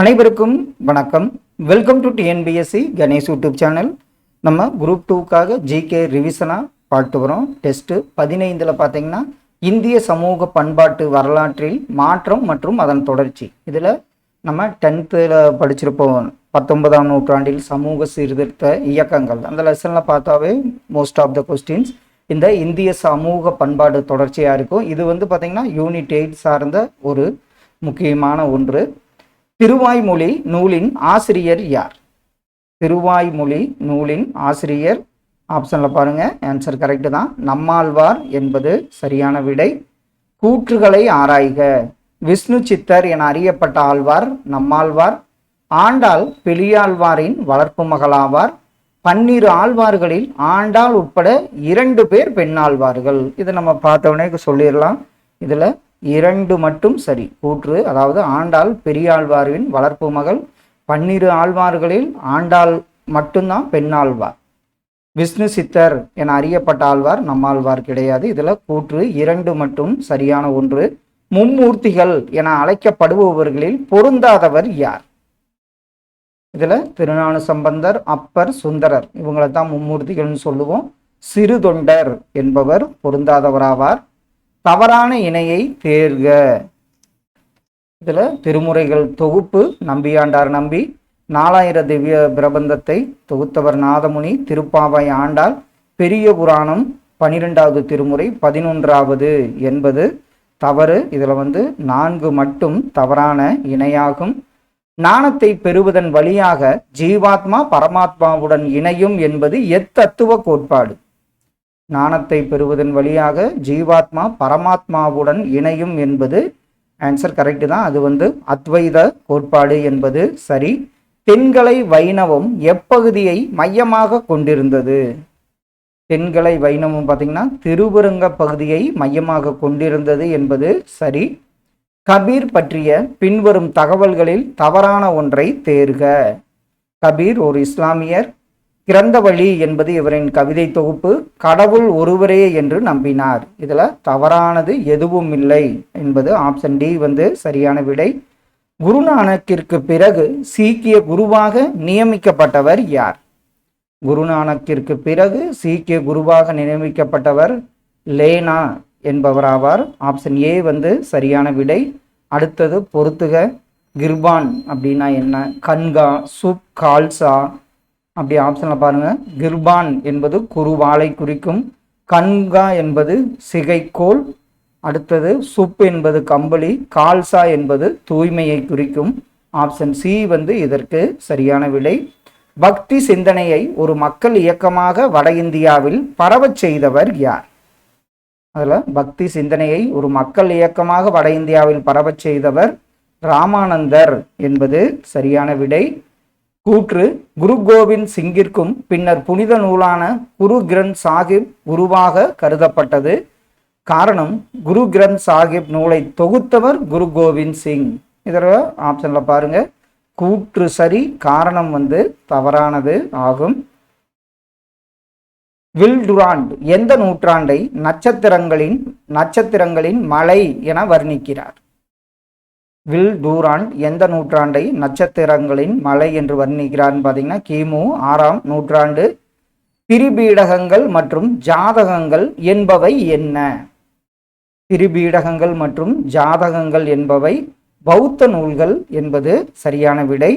அனைவருக்கும் வணக்கம். Welcome to TNPSC Ganesh YouTube channel. நம்ம குரூப் டூக்காக ஜிகே ரிவிஷனாக பாட்டு வரோம் டெஸ்ட்டு பதினைந்தில் பார்த்தீங்கன்னா இந்திய சமூக பண்பாட்டு வரலாற்றில் மாற்றம் மற்றும் அதன் தொடர்ச்சி. இதில் நம்ம டென்த்தில் படிச்சிருப்போம். பத்தொன்பதாம் நூற்றாண்டில் சமூக சீர்திருத்த இயக்கங்கள். அந்த லெசனில் பார்த்தாவே மோஸ்ட் ஆஃப் த கொஸ்டின்ஸ் இந்த இந்திய சமூக பண்பாடு தொடர்ச்சியாக இருக்கும். இது வந்து பார்த்திங்கன்னா யூனிட் எயிட் சார்ந்த ஒரு முக்கியமான ஒன்று. திருவாய்மொழி நூலின் ஆசிரியர் யார்? திருவாய்மொழி நூலின் ஆசிரியர் ஆப்ஷனில் பாருங்க ஆன்சர் கரெக்டு தான். நம்மாழ்வார் என்பது சரியான விடை. கூற்றுகளை ஆராய்க. விஷ்ணு சித்தர் என அறியப்பட்ட ஆழ்வார் நம்மாழ்வார். ஆண்டாள் பெரியாழ்வாரின் வளர்ப்பு மகளாவார். பன்னிரு ஆழ்வார்களில் ஆண்டாள் உட்பட இரண்டு பேர் பெண்ணாழ்வார்கள். இதை நம்ம பார்த்தவொடனே சொல்லிடலாம். இதில் இரண்டு மட்டும் சரி. கூற்று அதாவது ஆண்டாள் பெரியாழ்வாரின் வளர்ப்பு மகள் பன்னிரு ஆழ்வார்களில் ஆண்டாள் மட்டும்தான் பெண்ணாழ்வார் விஷ்ணு சித்தர் என அறியப்பட்ட ஆழ்வார் நம்மாழ்வார் கிடையாது. இதில் கூற்று இரண்டு மட்டும் சரியான ஒன்று. மும்மூர்த்திகள் என அழைக்கப்படுபவர்களில் பொருந்தாதவர் யார்? இதில் திருநானு சம்பந்தர் அப்பர் சுந்தரர். இவங்களை தான் மும்மூர்த்திகள்னு சொல்லுவோம். சிறு தொண்டர் என்பவர் பொருந்தாதவராவார். தவறான இணையை தேர்க. இதில் திருமுறைகள் தொகுப்பு நம்பியாண்டார் நம்பி நாலாயிர திவ்ய பிரபந்தத்தை தொகுத்தவர் நாதமுனி திருப்பாவை ஆண்டாள் பெரிய புராணம் பனிரெண்டாவது திருமுறை பதினொன்றாவது என்பது தவறு. இதில் வந்து நான்கு மட்டும் தவறான இணையாகும். ஞானத்தை பெறுவதன் வழியாக ஜீவாத்மா பரமாத்மாவுடன் இணையும் என்பது எத்தத்துவ கோட்பாடு. ஞானத்தை பெறுவதன் வழியாக ஜீவாத்மா பரமாத்மாவுடன் இணையும் என்பது ஆன்சர் கரெக்டு தான். அது வந்து அத்வைத கோட்பாடு என்பது சரி. தென்கலை வைணவம் எப்பகுதியை மையமாக கொண்டிருந்தது? தென்கலை வைணவம் பார்த்தீங்கன்னா திருவருங்க பகுதியை மையமாக கொண்டிருந்தது என்பது சரி. கபீர் பற்றிய பின்வரும் தகவல்களில் தவறான ஒன்றை தேர்க. கபீர் ஒரு இஸ்லாமியர். கிரந்தவழி என்பது இவரின் கவிதை தொகுப்பு கடவுள் ஒருவரே என்று நம்பினார். இதில் தவறானது எதுவும் இல்லை என்பது ஆப்ஷன் டி வந்து சரியான விடை. குருநானக்கிற்கு பிறகு சீக்கிய குருவாக நியமிக்கப்பட்டவர் யார்? குருநானக்கிற்கு பிறகு சீக்கிய குருவாக நியமிக்கப்பட்டவர் லேனா என்பவராவார். ஆப்ஷன் ஏ வந்து சரியான விடை. அடுத்தது பொறுத்துக கிர்பான் அப்படின்னா என்ன? கன்கா சுப் கால்சா அப்படி ஆப்ஷனில் பாருங்கள் கிர்பான் என்பது குருவாலை குறிக்கும். கன்கா என்பது சிகைக்கோள். அடுத்தது சுப் என்பது கம்பளி. கால்சா என்பது தூய்மையை குறிக்கும். ஆப்ஷன் சி வந்து இதற்கு சரியான விடை. பக்தி சிந்தனையை ஒரு மக்கள் இயக்கமாக வட இந்தியாவில் பரவச் செய்தவர் யார்? அதில் பக்தி சிந்தனையை ஒரு மக்கள் இயக்கமாக வட இந்தியாவில் பரவச் செய்தவர் ராமானந்தர் என்பது சரியான விடை. கூற்று குரு கோவிந்த் சிங்கிற்கும் பின்னர் புனித நூலான குரு கிரந்த் சாஹிப் உருவாக கருதப்பட்டது. காரணம் குரு கிரந்த் சாஹிப் நூலை தொகுத்தவர் குரு கோவிந்த் சிங். இதில் ஆப்ஷனில் பாருங்க. கூற்று சரி காரணம் வந்து தவறானது ஆகும். வில் டுராண்ட் எந்த நூற்றாண்டை நட்சத்திரங்களின் நட்சத்திரங்களின் மலை என வர்ணிக்கிறார்? வில் டூராண்ட் எந்த நூற்றாண்டை நட்சத்திரங்களின் மலை என்று வர்ணிக்கிறான்னு பார்த்தீங்கன்னா கிமு ஆறாம் நூற்றாண்டு. திரிபீடகங்கள் மற்றும் ஜாதகங்கள் என்பவை என்ன? திரிபீடகங்கள் மற்றும் ஜாதகங்கள் என்பவை பௌத்த நூல்கள் என்பது சரியான விடை.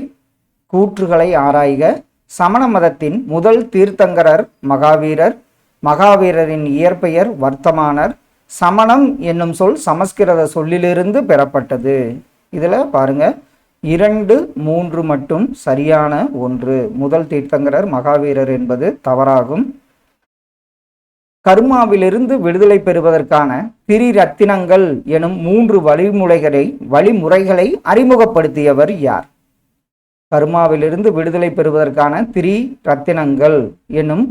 கூற்றுகளை ஆராய்க. சமண மதத்தின் முதல் தீர்த்தங்கரர் மகாவீரர். மகாவீரரின் இயற்பெயர் வர்த்தமானர். சமணம் என்னும் சொல் சமஸ்கிருத சொல்லிலிருந்து பெறப்பட்டது. இதில் பாருங்க இரண்டு மூன்று மட்டும் சரியான ஒன்று. முதல் தீர்த்தங்கரர் மகாவீரர் என்பது தவறாகும். கர்மாவிலிருந்து விடுதலை பெறுவதற்கான திரிரத்தினங்கள் எனும் மூன்று வழிமுறைகளை வழிமுறைகளை அறிமுகப்படுத்தியவர் யார்? கர்மாவிலிருந்து விடுதலை பெறுவதற்கான திரி ரத்தினங்கள் எனும்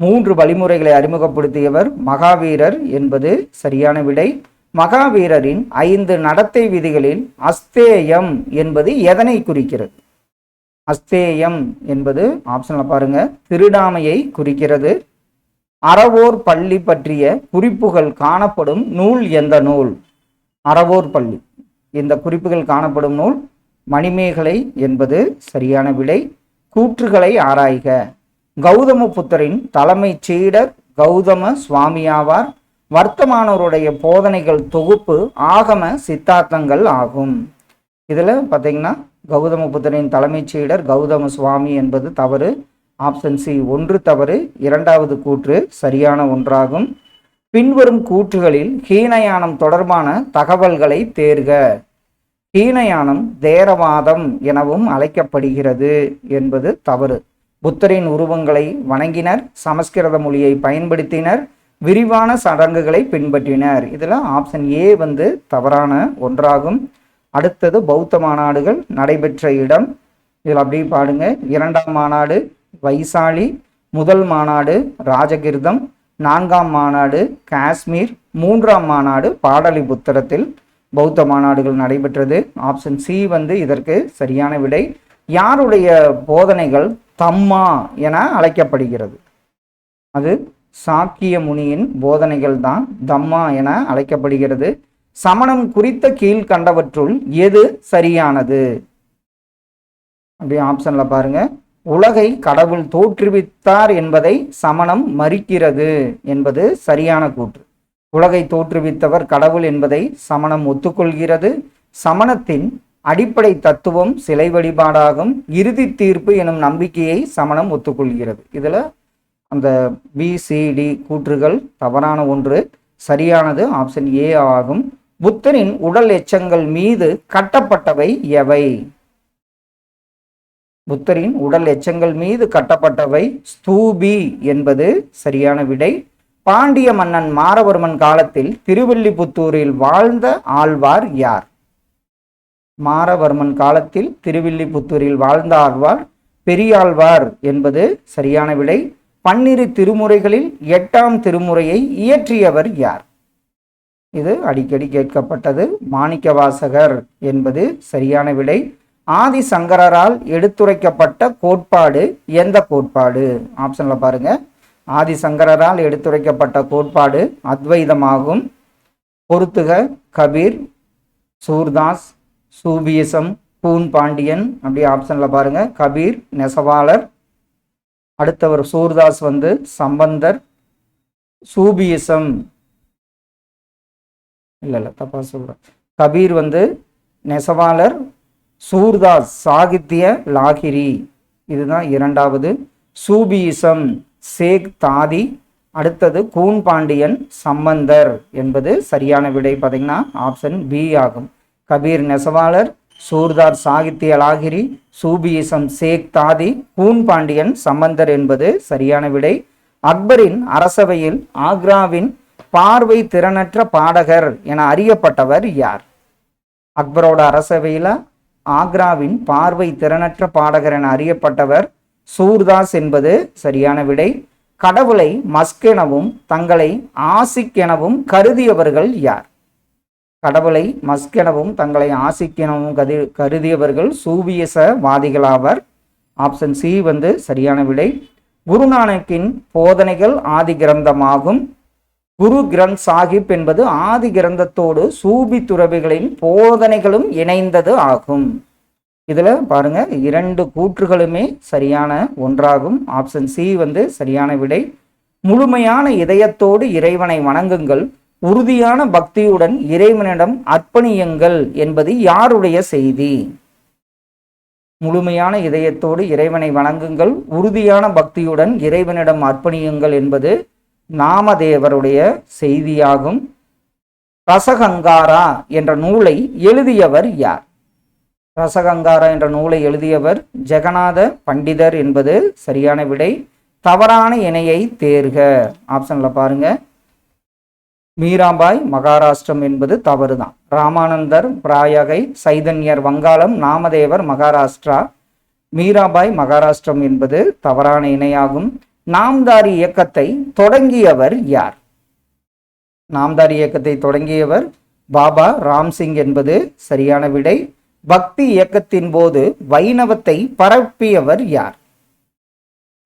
மூன்று வழிமுறைகளை அறிமுகப்படுத்தியவர் மகாவீரர் என்பது சரியான விடை. மகாவீரரின் ஐந்து நடத்தை விதிகளில் அஸ்தேயம் என்பது எதனை குறிக்கிறது? அஸ்தேயம் என்பது ஆப்ஷனில் பாருங்க. திருடாமையை குறிக்கிறது. அறவோர் பள்ளி பற்றிய குறிப்புகள் காணப்படும் நூல் எந்த நூல்? அறவோர் பள்ளி. இந்த குறிப்புகள் காணப்படும் நூல் மணிமேகலை என்பது சரியான விடை. கூற்றுகளை ஆராய்க. கௌதம புத்தரின் தலைமைச் சீடர் கௌதம சுவாமியாவார். வர்த்தமானவருடைய போதனைகள் தொகுப்பு ஆகம சித்தாந்தங்கள் ஆகும். இதில் பார்த்தீங்கன்னா கௌதம புத்தரின் தலைமைச் செயலர் கௌதம சுவாமி என்பது தவறு. ஆப்ஷன் சி ஒன்று தவறு இரண்டாவது கூற்று சரியான ஒன்றாகும். பின்வரும் கூற்றுகளில் ஹீனயானம் தொடர்பான தகவல்களை தேர்க. ஹீனயானம் தேரவாதம் எனவும் அழைக்கப்படுகிறது என்பது தவறு. புத்தரின் உருவங்களை வணங்கினர் சமஸ்கிருத மொழியை பயன்படுத்தினர் விரிவான சடங்குகளை பின்பற்றினர். இதில் ஆப்ஷன் ஏ வந்து தவறான ஒன்றாகும். அடுத்தது பௌத்த மாநாடுகள் நடைபெற்ற இடம். இதில் அப்படியே பாடுங்க இரண்டாம் மாநாடு வைசாலி முதல் மாநாடு ராஜகிருதம் நான்காம் மாநாடு காஷ்மீர் மூன்றாம் மாநாடு பாடலிபுத்திரத்தில் பௌத்த மாநாடுகள் நடைபெற்றது. ஆப்ஷன் சி வந்து இதற்கு சரியான விடை. யாருடைய போதனைகள் தம்மா என அழைக்கப்படுகிறது. அது சாக்கிய முனியின் போதனைகள் தான் தம்மா என அழைக்கப்படுகிறது. சமணம் குறித்த கீழ்கண்டவற்றுள் எது சரியானது? அப்படியே ஆப்ஷன்ல பாருங்க. உலகை கடவுள் தோற்றுவித்தார் என்பதை சமணம் மறுக்கிறது என்பது சரியான கூற்று. உலகை தோற்றுவித்தவர் கடவுள் என்பதை சமணம் ஒத்துக்கொள்கிறது. சமணத்தின் அடிப்படை தத்துவம் சிலை வழிபாடாகும் இறுதி தீர்ப்பு எனும் நம்பிக்கையை சமணம் ஒத்துக்கொள்கிறது. இதில் அந்த பிசிடி கூற்றுகள் தவறான ஒன்று சரியானது ஆப்ஷன் ஏ ஆகும். புத்தரின் உடல் எச்சங்கள் மீது கட்டப்பட்டவை எவை? புத்தரின் உடல் எச்சங்கள் மீது கட்டப்பட்டவை ஸ்தூபி என்பது சரியான விடை. பாண்டிய மன்னன் மாரவர்மன் காலத்தில் திருவில்லிபுத்தூரில் வாழ்ந்த ஆழ்வார் யார்? மாரவர்மன் காலத்தில் திருவில்லிபுத்தூரில் வாழ்ந்த ஆழ்வார் பெரியாழ்வார் என்பது சரியான விடை. பன்னிரு திருமுறைகளில் எட்டாம் திருமுறையை இயற்றியவர் யார்? இது அடிக்கடி கேட்கப்பட்டது. மாணிக்கவாசகர் என்பது சரியான விடை. ஆதி சங்கரரால் எடுத்துரைக்கப்பட்ட கோட்பாடு எந்த கோட்பாடு? ஆப்ஷன்ல பாருங்க. ஆதி சங்கரரால் எடுத்துரைக்கப்பட்ட கோட்பாடு அத்வைதமாகும். பொருத்துக கபீர் சூர்தாஸ் சூபியசம் பூன் பாண்டியன் அப்படி ஆப்ஷன்ல பாருங்க. கபீர் நெசவாளர் அடுத்தவர் சூர்தாஸ் வந்து சம்பந்தர் சூபியிசம். இல்லை இல்லை தப்பா சொல்றேன். கபீர் வந்து நெசவாளர் சூர்தாஸ் சாகித்ய லாகிரி. இதுதான் இரண்டாவது. சூபியிசம் சேக் தாதி. அடுத்தது கூன் பாண்டியன் சம்பந்தர் என்பது சரியான விடை. பார்த்தீங்கன்னா ஆப்ஷன் பி ஆகும். கபீர் நெசவாளர் சூர்தார் சாகித்ய லாகிரி சூபியிசம் சேக் தாதி கூன் பாண்டியன் சம்பந்தர் என்பது சரியான விடை. அக்பரின் அரசவையில் ஆக்ராவின் பார்வை திறனற்ற பாடகர் என அறியப்பட்டவர் யார்? அக்பரோட அரசவையில் ஆக்ராவின் பார்வை திறனற்ற பாடகர் என அறியப்பட்டவர் சூர்தாஸ் என்பது சரியான விடை. கடவுளை மஸ்க் எனவும் தங்களை ஆசிக் எனவும் கருதியவர்கள் யார்? கடவுளை மஸ்கெனவும் தங்களை ஆசிக்கெனவும் கதி கருதியவர்கள் சூவியசவாதிகளாவர் ஆப்ஷன் சி வந்து சரியான விடை. குருநானக்கின் போதனைகள் ஆதி கிரந்தமாகும். குரு கிரந்த் சாஹிப் என்பது ஆதி கிரந்தத்தோடு சூபி துறவிகளின் போதனைகளும் இணைந்தது ஆகும். இதில் பாருங்க இரண்டு கூற்றுகளுமே சரியான ஒன்றாகும். ஆப்ஷன் சி வந்து சரியான விடை. முழுமையான இதயத்தோடு இறைவனை வணங்குங்கள். உறுதியான பக்தியுடன் இறைவனிடம் அர்ப்பணியுங்கள் என்பது யாருடைய செய்தி? முழுமையான இதயத்தோடு இறைவனை வணங்குங்கள் உறுதியான பக்தியுடன் இறைவனிடம் அர்ப்பணியுங்கள் என்பது நாமதேவருடைய செய்தியாகும். ரசகங்காரா என்ற நூலை எழுதியவர் யார்? ரசகங்காரா என்ற நூலை எழுதியவர் ஜெகநாத பண்டிதர் என்பது சரியான விடை. தவறான இணையை தேர்க. ஆப்ஷன்ல பாருங்கள் மீராபாய் மகாராஷ்டிரம் என்பது தவறுதான். ராமானந்தர் பிராயகை சைதன்யர் வங்காளம் நாமதேவர் மகாராஷ்டிரா. மீராபாய் மகாராஷ்டிரம் என்பது தவறான இணையாகும். நாம்தாரி இயக்கத்தை தொடங்கியவர் யார்? நாம்தாரி இயக்கத்தை தொடங்கியவர் பாபா ராம்சிங் என்பது சரியான விடை. பக்தி இயக்கத்தின் போது வைணவத்தை பரப்பியவர் யார்?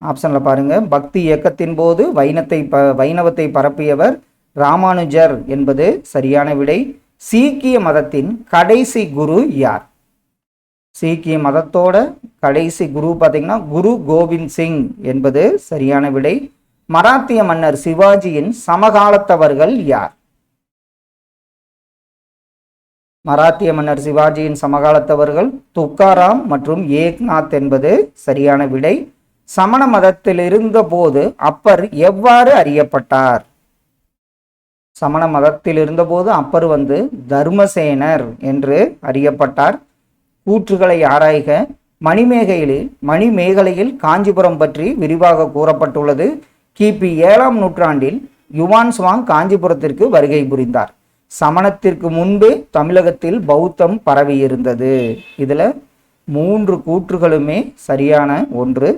ஆப்ஷன்ல பாருங்க. பக்தி இயக்கத்தின் போது வைணத்தை ப வைணவத்தை பரப்பியவர் ராமானுஜர் என்பது சரியான விடை. சீக்கிய மதத்தின் கடைசி குரு யார்? சீக்கிய மதத்தோட கடைசி குரு பார்த்தீங்கன்னா குரு கோவிந்த் சிங் என்பது சரியான விடை. மராத்திய மன்னர் சிவாஜியின் சமகாலத்தவர்கள் யார்? மராத்திய மன்னர் சிவாஜியின் சமகாலத்தவர்கள் துக்காராம் மற்றும் ஏக்நாத் என்பது சரியான விடை. சமண மதத்தில் இருந்தபோது அப்பர் எவ்வாறு அறியப்பட்டார்? சமண மதத்தில் இருந்தபோது அப்பர் வந்து தர்மசேனர் என்று அறியப்பட்டார். கூற்றுகளை ஆராய்க. மணிமேகையில் மணிமேகலையில் காஞ்சிபுரம் பற்றி விரிவாக கூறப்பட்டுள்ளது. கிபி ஏழாம் நூற்றாண்டில் யுவான் சுவாங் காஞ்சிபுரத்திற்கு வருகை புரிந்தார். சமணத்திற்கு முன்பே தமிழகத்தில் பௌத்தம் பரவியிருந்தது. இதில் மூன்று கூற்றுகளுமே சரியான ஒன்று.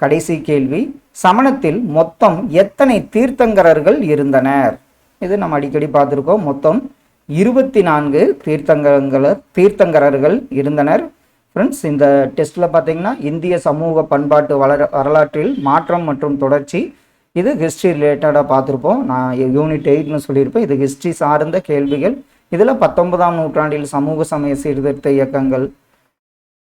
கடைசி கேள்வி. சமணத்தில் மொத்தம் எத்தனை தீர்த்தங்கரர்கள் இருந்தனர்? இது நம்ம அடிக்கடி பார்த்துருக்கோம். மொத்தம் இருபத்தி நான்கு தீர்த்தங்கரங்களை தீர்த்தங்கரர்கள் இருந்தனர். ஃப்ரெண்ட்ஸ் இந்த டெஸ்ட்டில் பார்த்தீங்கன்னா இந்திய சமூக பண்பாட்டு வளர வரலாற்றில் மாற்றம் மற்றும் தொடர்ச்சி இது ஹிஸ்ட்ரி ரிலேட்டடாக பார்த்துருப்போம். நான் யூனிட் எயிட்னு சொல்லியிருப்பேன். இது ஹிஸ்ட்ரி சார்ந்த கேள்விகள். இதில் பத்தொன்பதாம் நூற்றாண்டில் சமூக சமய சீர்திருத்த இயக்கங்கள்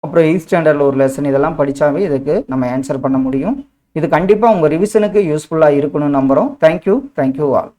அப்புறம் எயிட் ஸ்டாண்டர்டில் ஒரு லெசன் இதெல்லாம் படித்தாவே இதுக்கு நம்ம ஆன்சர் பண்ண முடியும். இது கண்டிப்பாக உங்கள் ரிவிஷனுக்கு யூஸ்ஃபுல்லாக இருக்கணும்னு நம்புகிறோம் தேங்க்யூ தேங்க்யூ ஆல்